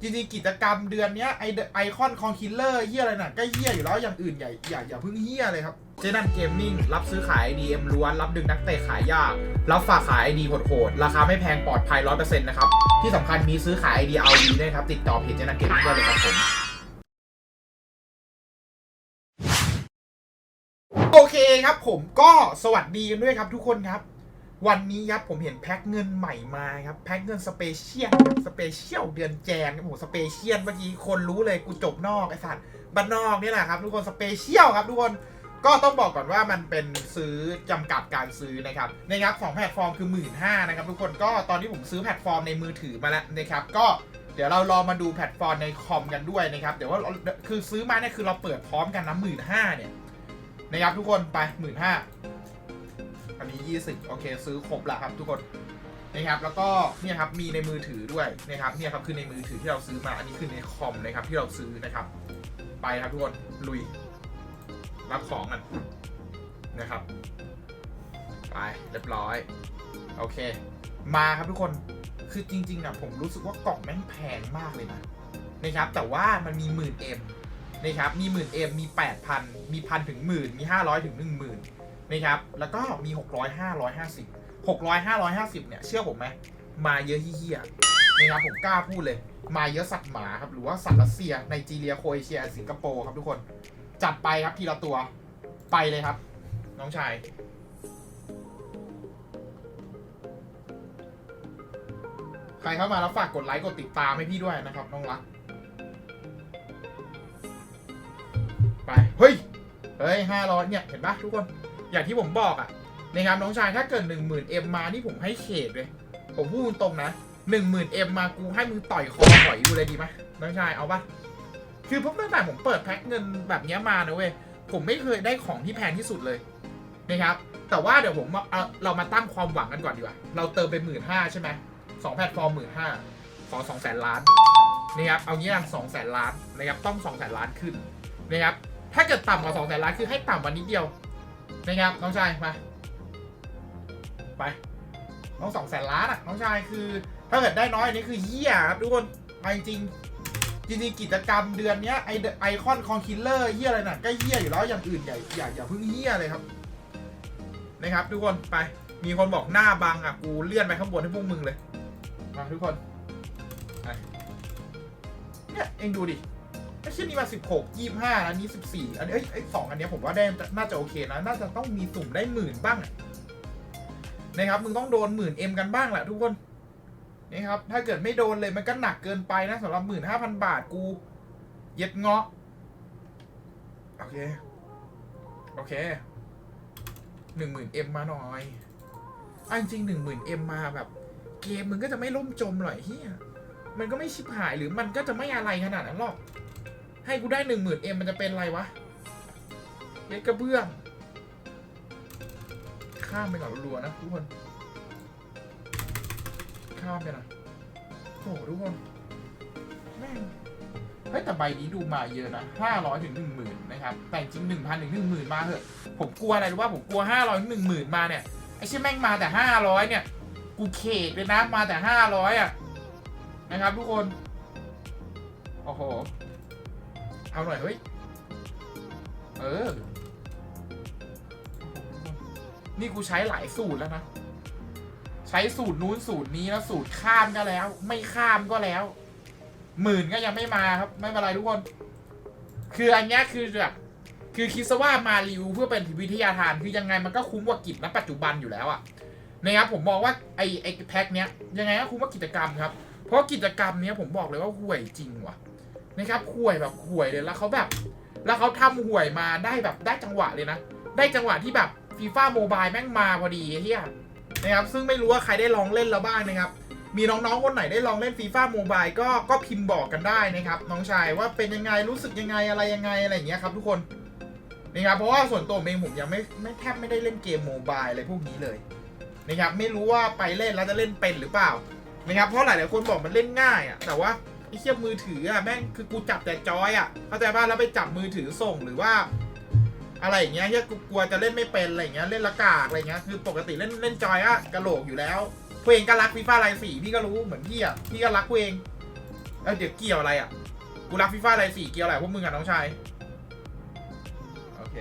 จริงๆกิจกรรมเดือนเนี้ยไอไอคอนคอนคิลเลอร์เฮียอะไรน่ะก็เฮียอยู่แล้วอย่างอื่นอย่าอย่าอย่าเพิ่งเฮียเลยครับเจนันเกมมิ่งรับซื้อขาย DM ล้วน รับดึงนักเตะขายยาก รับฝากขาย ID โหดๆราคาไม่แพงปลอดภัย100%นต์นะครับ ที่สำคัญมีซื้อขาย ID เอาดีด้วยครับ ติดต่อเพจเจนันเกมมิ่งได้เลยครับผมโอเคครับผมก็สวัสดีกันด้วยครับทุกคนครับ วันนี้ครับผมเห็นแพ็คเงินใหม่มาครับแพ็คเงินสเปเชียลสเปเชียลเดือนแจนครับผมสเปเชียลเมื่อกี้คนรู้เลยกูจบนอกไอ้สัตว์บ้านนอกนี่แหละครับ ทุกคนสเปเชียลครับทุกคนก็ต้องบอกก่อนว่ามันเป็นซื้อจำกัดการซื้อนะครับนะครับของแพลตฟอร์มคือ 1 5ื่นนะครับทุกคนก็ตอนที่ผมซื้อแพลตฟอร์มในมือถือมาแล้วนะครับก็เดี๋ยวเราลองมาดูแพลตฟอร์มในคอมกันด้วยนะครับเดี๋ยวว่าคือซื้อมาเนี่ยคือเราเปิดพร้อมกันนะหมื่นห้าเนี่ยนะครับทุกคนไปหมื่นห้า อันนี้ 20 โอเค ซื้อครบแล้วครับทุกคนนะครับแล้วก็เนี่ยครับมีในมือถือด้วยนะครับเนี่ยครับคือในมือถือที่เราซื้อมาอันนี้คือในคอมนะครับที่เราซื้อนะครับ ไปครับทุกคนลุย รับของกันนะครับไปเรียบร้อยโอเค มาครับทุกคนคือจริงๆนะผมรู้สึกว่ากล่องแม่งแพงมากเลยนะนะครับแต่ว่ามันมีหมื่นเอ็มนะครับมีหมื่นเอ็มมีแปดพันมีพันถึงหมื่นมีห้าร้อยถึงหนึ่งหมื่น นะครับแล้วก็มี 600 550 600 550เนี่ยเชื่อผมไหมมาเยอะเฮี้ยนะครับผมกล้าพูดเลย มาเยอะสัตว์หมาครับหรือว่าสัตว์รัสเซียไนจีเรียโคเอเชียสิงคโปร์ครับทุกคนจัดไปครับทีละตัวไปเลยครับ น้องชายใครเข้ามาแล้วฝากกดไลค์กดติดตามให้พี่ด้วยนะครับ น้องรักไปเฮ้ยเฮ้ยห้าร้อยเนี่ยเห็นปะทุกคน อย่างที่ผมบอกอะนะครับน้องชายถ้าเกิดหนึ่งหมื่นเอ็มมานี่ผมให้เขตเลย ผมพูดตรงนะหนึ่งหมื่นเอ็มมากูให้มึงต่อยคอหอยกูเลยดีไหมน้องชายเอาปะคือผมตั้งแต่ผมเปิดแพ็คเงินแบบนี้มานะเว้ยผมไม่เคยได้ของที่แพงที่สุดเลยนะครับแต่ว่าเดี๋ยวผมเอาเรามาตั้งความหวังกันก่อนดีกว่าเราเติมไปหมื่นห้าใช่ไหมสองแพลตฟอร์มหมื่นห้าขอสองแสนล้านนะครับเอางี้ละสองแสนล้านนะครับต้องสองแสนล้านขึ้นนะครับถ้าเกิดต่ำกว่าสองแสนล้านคือให้ต่ำกว่านิดเดียว นะครับน้องชายมาไป น้องสองแสนล้านอะ น้องชายคือ ถ้าเกิดได้น้อยอันนี้คือเหี้ยครับทุกคนเอาจริงจริงๆกิจกรรมเดือนเนี้ยไอไอคอนคอนคิลเลอร์เหี้ยอะไรน่ะก็เหี้ยอยู่แล้วอย่างอื่นอย่าอย่าอย่าเพิ่งเหี้ยเลยครับ นะครับ ทุกคนไป มีคนบอกหน้าบังอะกูเลื่อนไปข้างบนให้พวกมึงเลยมาทุกคนเนี่ยเองดูดิ ไอ้เช่นนี้มาสิบหกยี่ห้าอันนี้สิบสี่อันนี้เอ้ยไอ้สองอันเนี้ยผมว่าได้น่าจะโอเคนะ น่าจะต้องมีสุ่มได้หมื่นบ้างนะครับ มึงต้องโดนหมื่นเอ็มกันบ้างแหละทุกคนนะครับ ถ้าเกิดไม่โดนเลยมันก็หนักเกินไปนะสำหรับหมื่นห้าพันบาทกู เย็ดเงาะ โอเค โอเคหนึ่งหมื่นเอ็มมาหน่อยอันจริงหนึ่งหมื่นเอ็มมาแบบ เกมมึงก็จะไม่ล่มจมหรอกเฮียมันก็ไม่ชิบหายหรือมันก็จะไม่อะไรขนาดนั้นหรอก ให้กูได้หนึ่งหมื่นเอ็มมันจะเป็นอะไรวะเล็กกระเบื้อง ข้ามไปก่อนรัวๆนะทุกคน ข้ามไปนะโอ้โหทุกคนแม่งเฮ้ยแต่ใบนี้ดูมาเยอะนะห้าร้อยถึงหนึ่งหมื่นนะครับ แต่จริงหนึ่งพันถึงหนึ่งหมื่นมาเถอะ ผมกลัวอะไรรู้ว่าผมกลัวห้าร้อยถึงหนึ่งหมื่นมาเนี่ย ไอ้เชี่ยแม่งมาแต่ห้าร้อยเนี่ย กูเขตเลยนะ มาแต่ห้าร้อยอะ นะครับทุกคน โอ้โห เอาหน่อย เฮ้ย เออ นี่กูใช้หลายสูตรแล้วนะ ใช้สูตรนู้นสูตรนี้แล้วสูตรข้ามก็แล้ว ไม่ข้ามก็แล้ว หมื่นก็ยังไม่มาครับ ไม่เป็นไรทุกคน คืออันนี้คือแบบคือคิดซะว่ามารีวิวเพื่อเป็นวิทยาทานคือยังไงมันก็คุ้มกว่ากิจณปัจจุบันอยู่แล้วอะนะครับผมมองว่าไอไอแพ็คเนี้ยยังไงก็คุ้มกว่ากิจกรรมครับ เพราะกิจกรรมเนี้ยผมบอกเลยว่าห่วยจริงว่ะ นะครับห่วยแบบห่วยเลยแล้วเขาแบบ แล้วเขาทำห่วยมาได้แบบได้จังหวะเลยนะ ได้จังหวะที่แบบฟีฟ่าโมบายแม่งมาพอดีเฮียนะครับซึ่งไม่รู้ว่าใครได้ลองเล่นแล้วบ้างนะครับ มีน้องๆคนไหนได้ลองเล่นฟีฟ่าโมบายก็ก็พิมพ์บอกกันได้นะครับ น้องชายว่าเป็นยังไงรู้สึกยังไงอะไรยังไงอะไรอย่างเงี้ยครับทุกคนนะครับเพราะว่าส่วนตัวเองผมยังไม่ไม่แทบไม่ได้เล่นเกมโมบายอะไรพวกนี้เลยนะครับไม่รู้ว่าไปเล่นแล้วจะเล่นเป็นหรือเปล่านะครับเพราะหลายๆคนบอกมันเล่นง่ายอะแต่ว่า เทียบมือถืออะแม่งคือกูจับแต่จอยอะเข้าใจป่ะแล้วไปจับมือถือส่งหรือว่า อะไรอย่างเงี้ยเฮียกูกลัวจะเล่นไม่เป็นอะไรเงี้ยเล่นละกากอะไรเงี้ยคือปกติเล่นเล่นจอยอะกระโหลกอยู่แล้วเพลงก็รักฟีฟ่าไลสี่พี่ก็รู้เหมือนพี่อะพี่ก็รักเพลงเอ้ยเดี๋ยวเกี่ยวอะไรอะกูรักฟีฟ่าไรสี่เกี่ยวอะไรพวกมึงอะน้องชายโอเค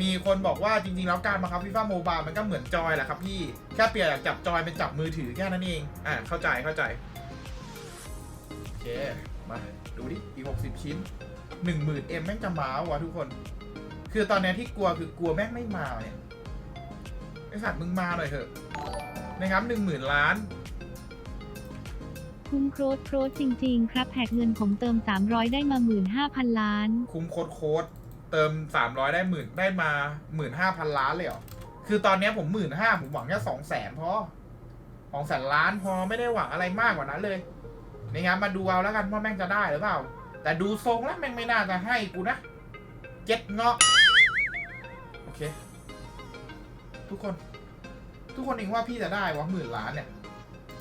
มีคนบอกว่าจริงๆ แล้วการบังคับฟีฟ่าโมบายมันก็เหมือนจอยแหละครับพี่ แค่เปลี่ยนจากจับจอยเป็นจับมือถือแค่นั้นเอง อ่าเข้าใจเข้าใจ เคมาดูดิอีกหกสิบชิ้นหนึ่งหมื่นเอ็มแม่งจะมาวะทุกคน คือตอนเนี้ยที่กลัวคือกลัวแม่งไม่มาเนี่ยไอสัตว์มึงมาหน่อยเถอะนะครับหนึ่งหมื่นล้าน คุ้มโครดโครดจริง ๆ ครับแหกเงินผมเติม 300 ได้มา15,000ล้าน คุ้มโค้ดโค้ดเติมสามร้อยได้หมื่นได้มาหมื่นห้าพันล้านเลยเหรอคือตอนเนี้ยผมหมื่นห้าผมหวังแค่สองแสนพอสองแสนล้านพอไม่ได้หวังอะไรมากกว่านั้นเลย นะครับมาดูเอาแล้วกันว่าแม่งจะได้หรือเปล่า แต่ดูทรงแล้วแม่งไม่น่าจะให้กูนะเจ็ดเงาะโอเค ทุกคน ทุกคนเองว่าพี่จะได้วะหมื่นล้านเนี่ย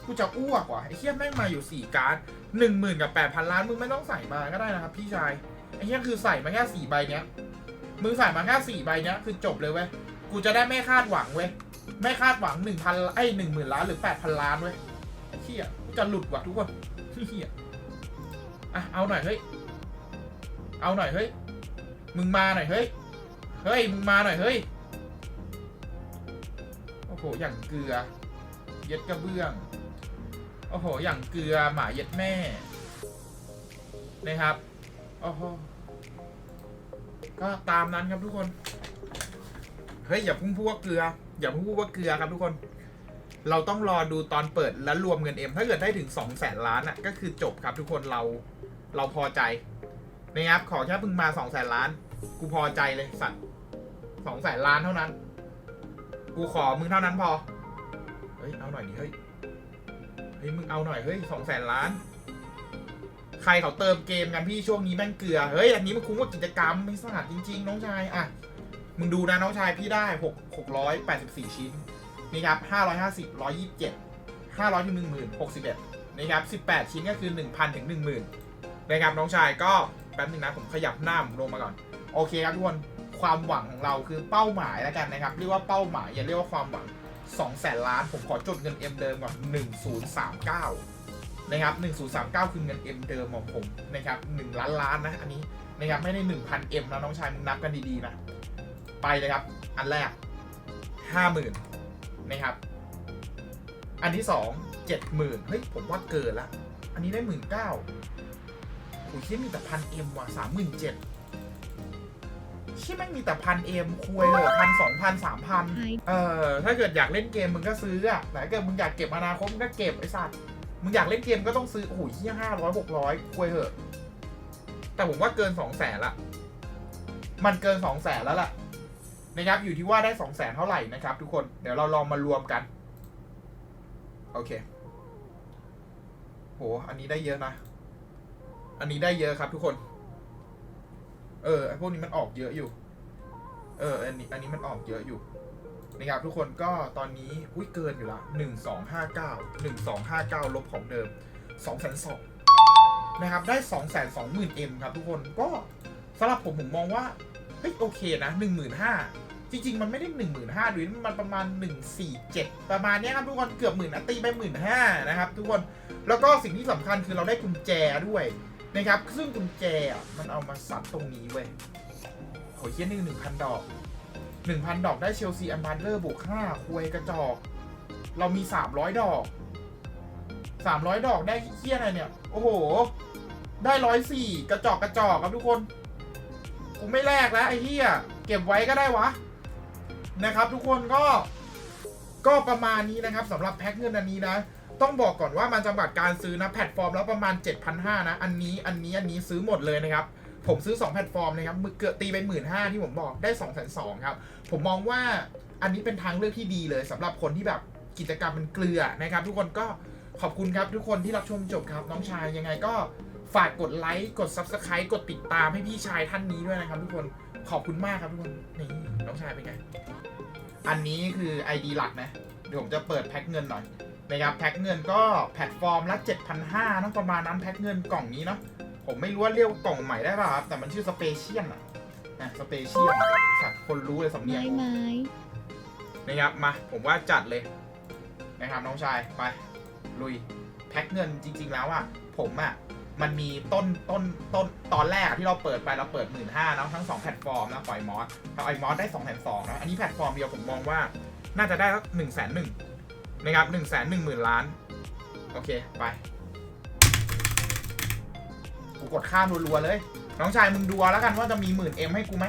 กูจะอ้วกว่ะไอ้เทียแม่งมาอยู่สี่การ์ดหนึ่งหมื่นกับแปดพันล้านมึงไม่ต้องใส่มาก็ได้นะครับ พี่ชายไอ้เนี้ยคือใส่มาแค่สี่ใบเนี้ยมึงใส่มาแค่สี่ใบเนี้ยคือจบเลยเว้ยกูจะได้ไม่คาดหวังเว้ยไม่คาดหวังหนึ่งพันไอ้หนึ่งหมื่นล้านหรือแปดพันล้านเว้ยไอ้เหี้ยกูจะหลุดว่ะทุกคน เหี้ยอะเอาหน่อยเฮ้ยเอาหน่อยเฮ้ยมึงมาหน่อยเฮ้ยเฮ้ยมึงมาหน่อยเฮ้ยโอ้โหอย่างเกลือเย็ดกระเบื้องโอ้โหอย่างเกลือหมาเย็ดแม่นะครับโอ้โหก็ตามนั้นครับทุกคนเฮ้ยอย่าพุ่งพูดว่าเกลืออย่าพุ่งพูดว่าเกลือครับทุกคน เราต้องรอดูตอนเปิดและรวมเงินเอ็มถ้าเกิดได้ถึงสองแสนล้านอะก็คือจบครับทุกคนเราเราพอใจนะครับขอแค่พึงมาสองแสนล้าน กูพอใจเลยสัตว์สองแสนล้านเท่านั้น กูขอมึงเท่านั้นพอ เฮ้ยเอาหน่อยดิเฮ้ยเฮ้ยมึงเอาหน่อยเฮ้ยสองแสนล้าน ใครเขาเติมเกมกันพี่ช่วงนี้แม่งเกลือเฮ้ยอันนี้มันคุ้มกว่ากิจกรรมไม่สะอาดจริง ๆ น้องชายอะมึงดูนะน้องชายพี่ได้หกหกร้อยแปดสิบสี่ชิ้น นี่ครับห้าร้อยห้าสิบร้อยยี่สิบเจ็ดห้าร้อยถึงหนึ่งหมื่นหกสิบเอ็ดนะครับสิบแปดชิ้นก็คือหนึ่งพันถึงหนึ่งหมื่นนะครับน้องชายก็แป๊บนึงนะผมขยับหน้าผมลงมาก่อน โอเคครับทุกคนความหวังของเราคือเป้าหมายแล้วกันนะครับ เรียกว่าเป้าหมายอย่าเรียกว่าความหวัง2แสนล้าน ผมขอจดเงิน M เดิมก่อน1039นะครับ1039 คือเงิน M เดิมของผมนะครับ1ล้านล้านนะอันนี้นะครับไม่ได้ 1,000 M นะน้องชายมึงนับกันดีๆนะไปเลยครับ อันแรก 50,000 นะครับ อันที่2 70,000เฮ้ย ผมว่าเกินละ อันนี้ได้19,000โอ้ยเชี่ยมีแต่พันเอ็มว่ะ37,000เชี่ยแม่งมีแต่พันเอ็มคุยเลยพันสองพันสามพันหายเออถ้าเกิดอยากเล่นเกมมึงก็ซื้ออะแต่ถ้าเกิดมึงอยากเก็บอนาคตมึงก็เก็บไอ้สัตว์มึงอยากเล่นเกมก็ต้องซื้อโอ้โหเฮียห้าร้อยหกร้อยคุยเหอะ แต่ผมว่าเกินสองแสนละ มันเกินสองแสนแล้วล่ะ นะครับ อยู่ที่ว่าได้สองแสนเท่าไหร่นะครับ ทุกคนเดี๋ยวเราลองมารวมกัน โอเคโหอันนี้ได้เยอะนะ อันนี้ได้เยอะครับทุกคน เออไอพวกนี้มันออกเยอะอยู่ เออ อันนี้ อันนี้มันออกเยอะอยู่นะครับทุกคนก็ตอนนี้อุ้ยเกินอยู่ละหนึ่งสองห้าเก้าหนึ่งสองห้าเก้าลบของเดิมสองแสนสองนะครับ ได้สองแสนสองหมื่นเอ็มครับทุกคนก็สำหรับผมผมมองว่า เฮ้ยโอเคนะหนึ่งหมื่นห้า จริง ๆ มันไม่ได้หนึ่งหมื่นห้าด้วยมันประมาณหนึ่งสี่เจ็ดประมาณนี้ครับทุกคนเกือบหมื่นนะตีไปหมื่นห้านะครับ ทุกคนแล้วก็สิ่งที่สำคัญคือเราได้กุญแจด้วยนะครับ ซึ่งกุญแจอะมันเอามาซัดตรงนี้เว้ยโหเฮี้ยนี่หนึ่งพันดอกหนึ่งพันดอกได้เชลซีอันบาร์เดอร์บวกห้าควยกระจอก เรามีสามร้อยดอกสามร้อยดอกได้เฮี้ยอะไรเนี่ย โอ้โห ได้ร้อยสี่กระจอกกระจอกครับทุกคน กูไม่แลกแล้วไอ้เหี้ย เก็บไว้ก็ได้วะ นะครับทุกคนก็ก็ประมาณนี้นะครับสำหรับแพ็คเงินอันนี้นะ ต้องบอกก่อนว่ามันจำกัดการซื้อนะแพลตฟอร์มแล้วประมาณ 7,500นะอันนี้อันนี้อันนี้ซื้อหมดเลยนะครับผมซื้อ 2 แพลตฟอร์มนะครับมือเกือบตีไปหมื่นห้าที่ผมบอกได้2องแสนสองครับ ผมมองว่าอันนี้เป็นทางเลือกที่ดีเลยสำหรับคนที่แบบกิจกรรมเป็นเกลือนะครับ ทุกคนก็ขอบคุณครับทุกคนที่รับชมจบครับ น้องชายยังไงก็ฝากกดไลค์กด Subscribe กดติดตามให้พี่ชายท่านนี้ด้วยนะครับทุกคน ขอบคุณมากครับทุกคน นี่น้องชายเป็นไง อันนี้คือ ID หลักนะ เดี๋ยวผมจะเปิดแพ็คเงินหน่อยนะครับแพ็คเงินก็แพลตฟอร์มละ7,500นะประมาณนั้นแพ็คเงินกล่องนี้เนาะผมไม่รู้ว่าเรียกว่ากล่องใหม่ได้ป่ะครับแต่มันชื่อสเปเชียลอะนะสเปเชียลสัตว์คนรู้เลยสำเนียไม้งไม้นะครับมาผมว่าจัดเลยนะครับน้องชายไปลุยแพ็คเงินจริง ๆ แล้วอะผมอะ มันมีต้นต้นต้นตอนแรกที่เราเปิดไปเราเปิดหมื่นห้านะทั้งสองแพลตฟอร์มนะปล่อยมอสเอาไอมอสได้สองแสนสองนะอันนี้แพลตฟอร์มเดียวผมมองว่าน่าจะได้สักหนึ่งแสนหนึ่งนะครับหนึ่งแสนหนึ่งหมื่นล้าน โอเค ไป กูกดข้ามรัวๆเลย น้องชายมึงดูแล้วกันว่าจะมีหมื่นเอ็มให้กูไหม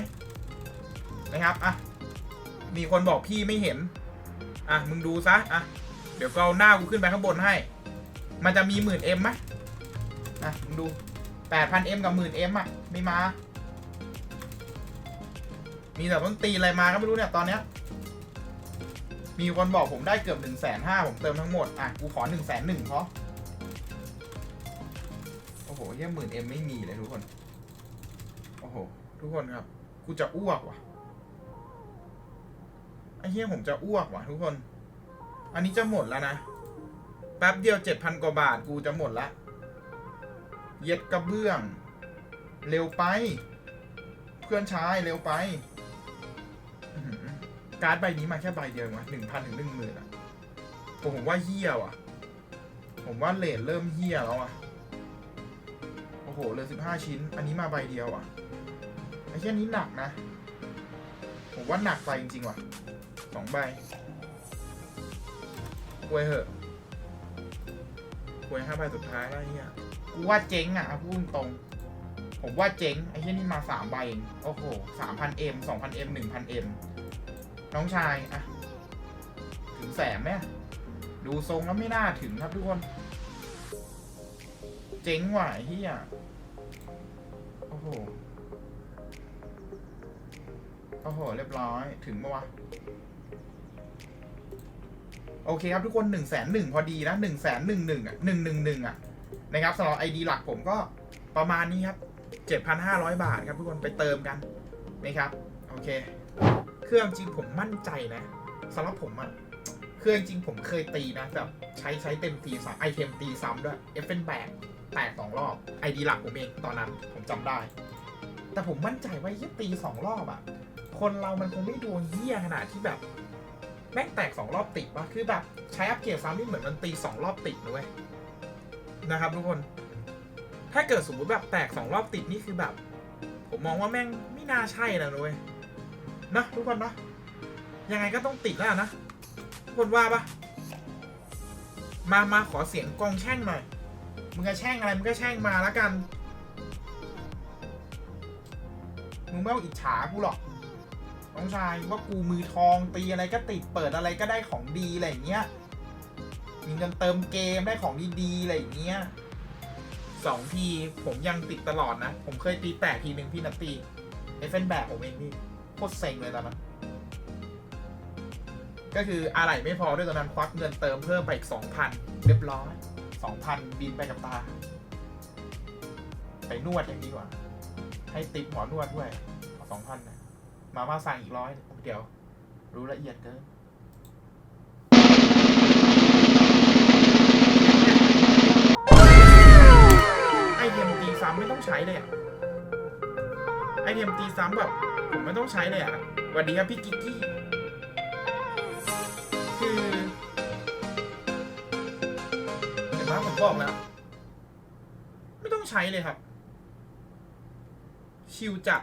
นะครับอะมีคนบอกพี่ไม่เห็น อะ มึงดูซะ อะ เดี๋ยวก็เอาหน้ากูขึ้นไปข้างบนให้ มันจะมีหมื่นเอ็มไหม อะมึงดูแปดพันเอ็มกับหมื่นเอ็มอะ ไม่มา มีแต่ต้องตีอะไรมาก็ไม่รู้เนี่ย ตอนเนี้ย มีคนบอกผมได้เกือบหนึ่งแสนห้าผมเติมทั้งหมด อะ กูขอหนึ่งแสนหนึ่งเพราะโอ้โหเยี่ยหมื่นเอ็มไม่มีเลยทุกคน โอ้โห ทุกคนครับ กูจะอ้วกว่ะไอ้เหี้ยผมจะอ้วกว่ะทุกคน อันนี้จะหมดแล้วนะ แป๊บเดียวเจ็ดพันกว่าบาทกูจะหมดละ เย็ดกระเบื้อง เร็วไป เพื่อนชายเร็วไป การ์ดใบนี้มาแค่ใบเดียววะหนึ่งพันถึงหนึ่งหมื่นอะ ผมว่าเฮี้ยว่ะ ผมว่าเลทเริ่มเฮี้ยแล้วอะ โอ้โหเหลยสิบห้าชิ้น อันนี้มาใบเดียวอะ ไอ้แค่นี้หนักนะ ผมว่าหนักไปจริงๆว่ะสองใบควยเหอะควยห้าใบสุดท้ายแล้วเฮีย กูว่าเจ๊งอะพูดตรงผมว่าเจ๊งไอ้เฮียนี่มาสามใบโอ้โหสามพันเอ็มสองพันเอ็มหนึ่งพันเอ็มน้องชายอะถึงแสนไหมดูทรงแล้วไม่น่าถึงครับทุกคน เจ๊งว่ะไอ้เฮียโอ้โหโอ้โห เรียบร้อยถึงปะวะ โอเคครับทุกคนหนึ่งแสนหนึ่งพอดีนะหนึ่งแสนหนึ่งหนึ่งอะหนึ่งหนึ่งหนึ่งอะ นะครับสำหรับไอดีหลักผมก็ประมาณนี้ครับเจ็ดพันห้าร้อยบาทครับทุกคนไปเติมกันนะครับโอเค เครื่องจริงผมมั่นใจนะสำหรับผมอะเครื่องจริงผมเคยตีนะแบบใช้ใช้เต็มตีซ้ำไอเทมตีซ้ำด้วยเอฟเฟนแบกแตกสองรอบไอดีหลักผมเองตอนนั้นผมจำได้ แต่ผมมั่นใจว่ายี่ตีสองรอบอะคนเรามันคงไม่ดวงเหี้ยขนาดที่แบบแม่งแตกสองรอบติดปะคือแบบใช้อัปเกรดซ้ำนี่เหมือนมันตีสองรอบติดนะเว้ย นะครับทุกคน ถ้าเกิดสมมติแบบแตกสองรอบติดนี่คือแบบ ผมมองว่าแม่งไม่น่าใช่นะเว้ยนะทุกคนนะยังไงก็ต้องติดแล้วนะทุกคนว่าปะมามาขอเสียงกองแช่งหน่อย มึงจะแช่งอะไรมึงก็แช่งมาแล้วกัน มึงไม่ต้องอิจฉากูหรอกน้องชายว่ากูมือทองตีอะไรก็ติดเปิดอะไรก็ได้ของดีอะไรอย่างเงี้ย มีเงินเติมเกมได้ของดีๆอะไรอย่างเงี้ยสองทีผมยังติดตลอดนะ ผมเคยตีแตกทีหนึ่งพี่นัตตีเอฟเฟนแบกผมเองพี่โคตรเซ็งเลยตอนนั้นก็คืออะไรไม่พอด้วยตอนนั้นควักเงินเติมเพิ่มไปอีกสองพันเรียบร้อยสองพันบินไปกับตา ไปนวดอย่างดีกว่า ให้ติปหมอนวดด้วยสองพันนะมาม่าสั่งอีกร้อยเดี๋ยว รู้ละเอียดเกิน เลยอะไอเทมตีซ้ำแบบผมไม่ต้องใช้เลยอะสวัสดีครับพี่กิกกี้คือเห็นไหมผมบอกแล้ว ไม่ต้องใช้เลยครับ ชิวจัด